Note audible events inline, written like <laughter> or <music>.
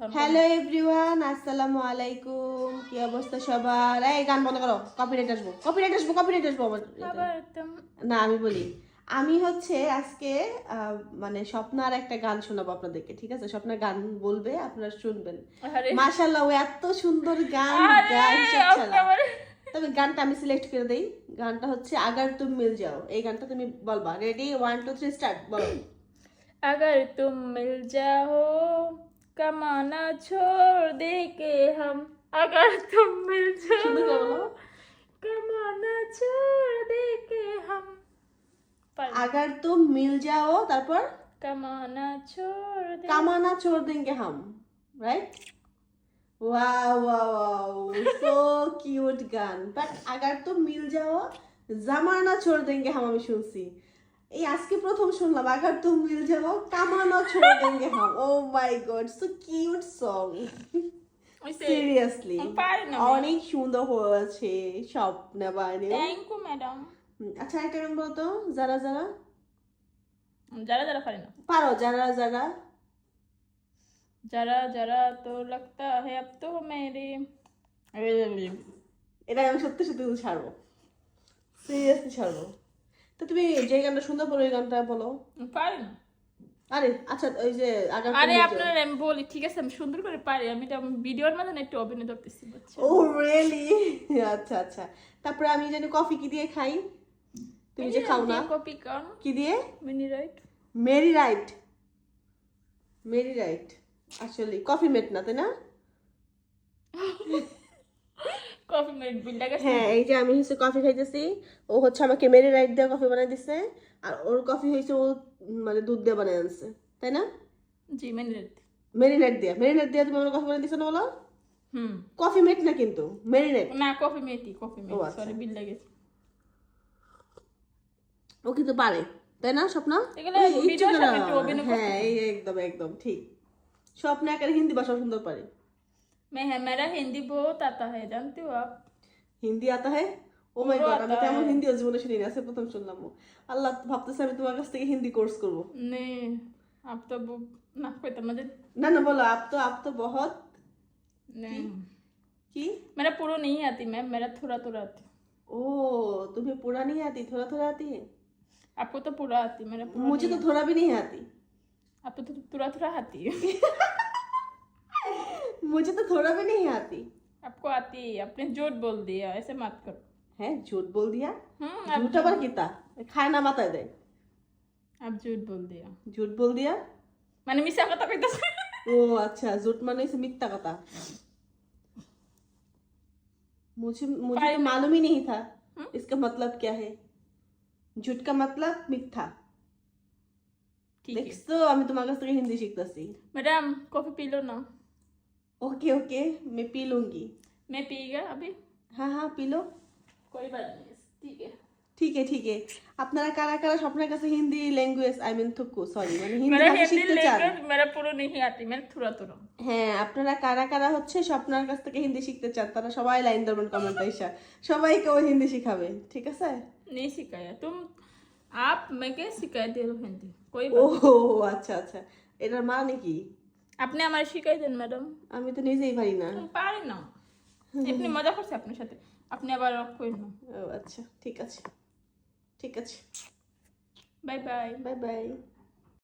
Hello everyone আসসালামু আলাইকুম। কি অবস্থা সবার? এই গান বন্ধ করো। কপিরাইট আসব। কপিরাইট আসব কপিরাইট আসব না আমি বলি আমি হচ্ছে আজকে মানে স্বপ্নার একটা গান শোনাবো আপনাদেরকে ঠিক আছে? স্বপ্না গান বলবে আপনারা শুনবেন। মাশাআল্লাহ ও এত সুন্দর গান তবে গানটা আমি সিলেক্ট করে দেই। গানটা হচ্ছে আগার তুম মিল যাও। এই গানটা তুমি বলবা। Ready one two three start বলো। আগার তুম মিল যাও। कमाना छोड़ दे के हम अगर तुम मिल সুন্দর করে जाओ বলো कमाना छोड़ दे के हम पर আগার তুম মিল যাও তারপর कमाना छोड़ दे कामाना छोड़ देंगे हम right wow wow wow so cute গান বাট अगर तुम मिल जाओ জামানা छोड़ देंगे हम আমি শুনছি এই আজকে প্রথম শুনলাম আগার তুম মিল যাব কামানো দেঙ্গে হাম ও my god so cute song seriously অনেক সুন্দর হয়েছে ইউ ম্যাডাম আচ্ছা একটা যারা যারা? যারা যারা পারে না। পারো যারা যারা। যারা যারা তো লাগতা হে আপ তো মেরে। এটা আমি সত্যি সত্যি ছাড়বো। সিরিয়াসলি ছাড়বো। তো তুমি যে গানটা সুন্দর পড়ো ওই গানটা বলো। পারি না। আরে আচ্ছা ওই যে আরে আপনার আমি বলি ঠিক আছে আমি সুন্দর করে পারি আমি এটা ভিডিওর মাঝে না একটু অভিনয় করতেছি ও রিয়েলি আচ্ছা আচ্ছা। তারপরে আমি জানি কফি কি দিয়ে খাই? তুমি যে খাও না। কপি কারণ কি দিয়ে? মিনি রাইট মেরি রাইট মেরি রাইট আসলে কফি মেট না তাই না? <laughs> হ্যাঁ এই যে আমি হচ্ছে কফি খাইতেছি ও হচ্ছে আমাকে মেরি রাইট দিয়ে কফি বানাই দিছে আর ওর কফি হয়েছে ও মানে দুধ দিয়ে বানাই আনছে তাই না? জি মেরিনেট দিয়ে। মেরিনেট দিয়ে তুমি আমার কফি বানাই দিছো না বলো? হুম। কফি মেট না কিন্তু মেরিনেট না coffee mate coffee mate. Sorry বিলটা গেছে। ও কিন্তু পারে তাই না স্বপ্ন? হ্যাঁ এই একদম একদম ঠিক। স্বপ্ন একের হিন্দি ভাষা সুন্দর পারে। मैं है मेरा हिंदी बहुत आता है जानते हो आप হিন্দি আতা হয় ও মাই পুরো গড আমি আতা তেমন হ্যায়। হিন্দি জীবনে শুনি না আজকে প্রথম শুনলাম ও। আল্লাহ ভাবতেছে আমি তোমার কাছ থেকে হিন্দি কোর্স করব नहीं आप तो वो ना कोई तो मुझे না না বলো আপ তো আপ তো বহুত नहीं কি मेरा पूरा नहीं आती मैम मेरा थोड़ा थोड़ा आती ओ तुम्हें पूरा नहीं आती थोड़ा थोड़ा आती है आपको तो पूरा आती मेरा पूरा मुझे तो थोड़ा भी नहीं आती आपको तो थोड़ा थोड़ा आती है मुझे तो थोड़ा भी नहीं आती आपको आती है आपने झूठ बोल दिया ऐसे मत करो है झूठ बोल दिया हम्म आप झूठ আবার কিতা খায় না মাথায় দেয় आप झूठ बोल दिया झूठ बोल दिया মানে মিশা কথা কইতাছে ओ अच्छा झूठ माने से मिथ्या कथा मुझे मुझे तो मालूम ही नहीं था इसका मतलब क्या है झूठ का मतलब मिथ्या ঠিক আছে দেখছো আমি তোমার কাছ থেকে হিন্দি শিখতেছি मैडम कॉफी पी लो ना ओके ओके मैं पी लूंगी मैं पीगा अभी हाँ हाँ पी लो कोई बात नहीं ठीक है ঠিক আছে ঠিক আছে আপনারা কারা কারা স্বপ্নের কাছে হিন্দি ল্যাঙ্গুয়েজ আই মিন থুকু সরি মানে হিন্দি मेरा ভাষা हिंदी শিখতে চান लैंग्वेज मेरा पूरा नहीं आती मेरा थोड़ा थोड़ा হ্যাঁ আপনারা কারা কারা হচ্ছে স্বপ্নার কাছ থেকে হিন্দি শিখতে চান তারা সবাই লাইন ধরবেন কমেন্ট আইসা সবাইকে ও হিন্দি শিখাবে ঠিক আছে नहीं सिखाया तुम आप मैं क्या सिखाई दे रहे हो हिंदी कोई ও बात আচ্ছা আচ্ছা এটার মানে কি আপনি আমার শিখাই দেন ম্যাডাম। আমি তো নিজেই পারি না। পারি না। এমনি মজা করছে আপনার সাথে। আপনি আবার কই না ও আচ্ছা ঠিক আছে। ঠিক আছে। Bye bye. Bye bye.